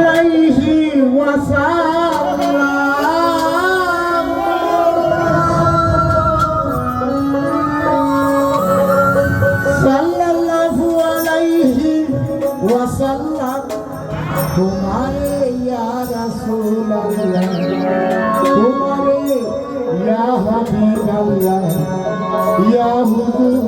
عليه وسلم وسلم تمہارے یا رسول اللہ تمہارے یا حبیب اللہ یا حضور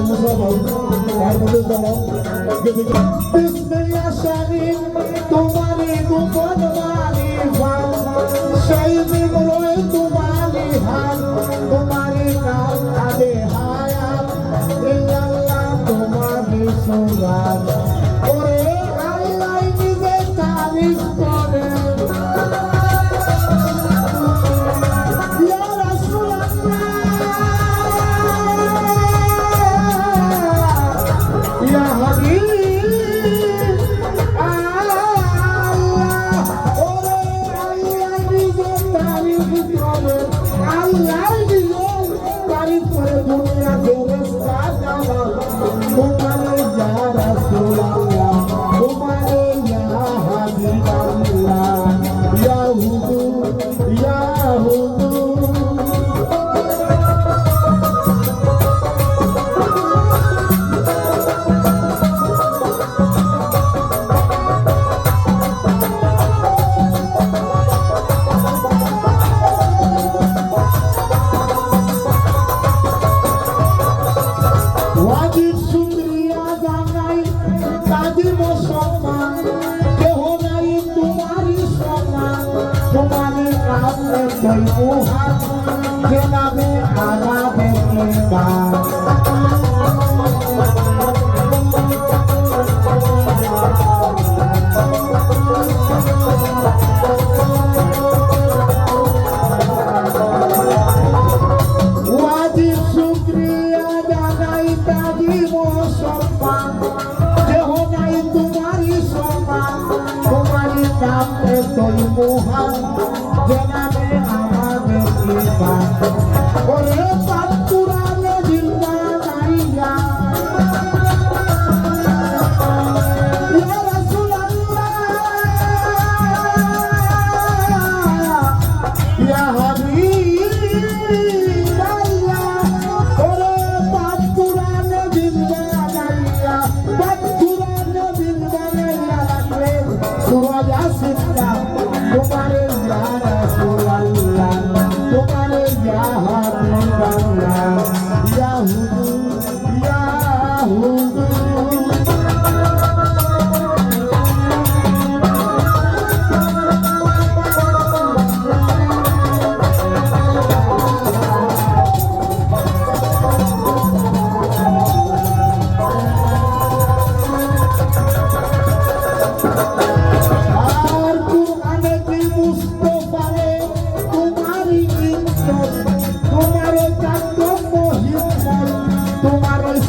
المصاب عرض الضرب بسم الله شريف تمارين وفضل عليك Una তাদের শুক্রিয়া জানাই তাদের সম্মান, কেহ নাই তোমারই সম্মান তোমারই নামে চলবো হাত যে নামে আলাপে গান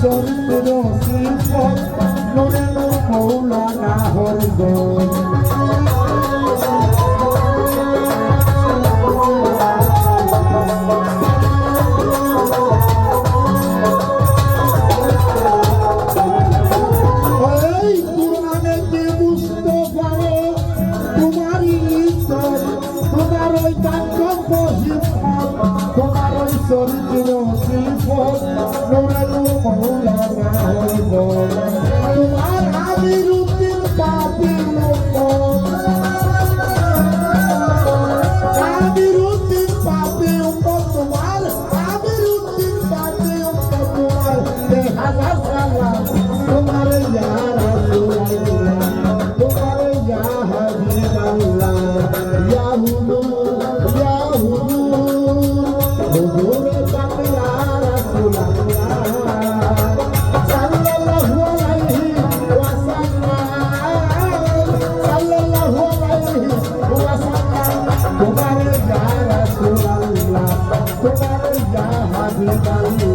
চন্দ্র শিল্পত নুরুল মৌলানা হরগোল তোমারই তোমার ওই তাঙ্গ হিপ Sorry, you know, see what? No, no, no, no, no, no, no, no, no, তোমার ইয়া